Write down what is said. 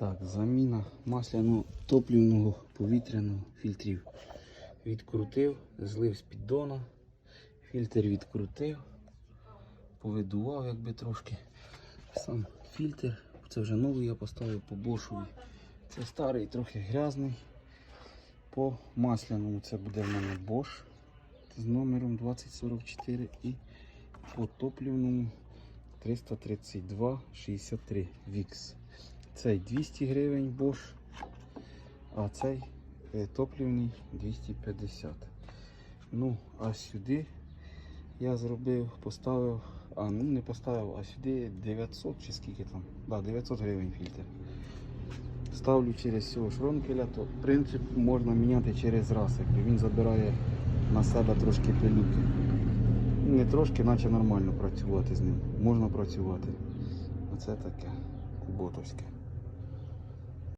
Так, заміна масляного топливного повітряного фільтрів. Відкрутив, злив з піддона, фільтр відкрутив, повидував якби трошки. Сам фільтр, це вже новий я поставив по бошові. Це старий, трохи грязний. По масляному це буде в мене Bosch з номером 2044 і по топливному 332,63 VIX. Цей 200 гривень Bosch, а цей е, топливний 250. Ну, а сюди я зробив, поставив, а ну не поставив, а сюди 900 чи скільки там. Да, 900 гривень фільтр. Ставлю через цього шронкеля, то принцип можна міняти через раз, якби він забирає на себе трошки пилюки. Не трошки, наче нормально працювати з ним. Можна працювати. Оце таке куботовське.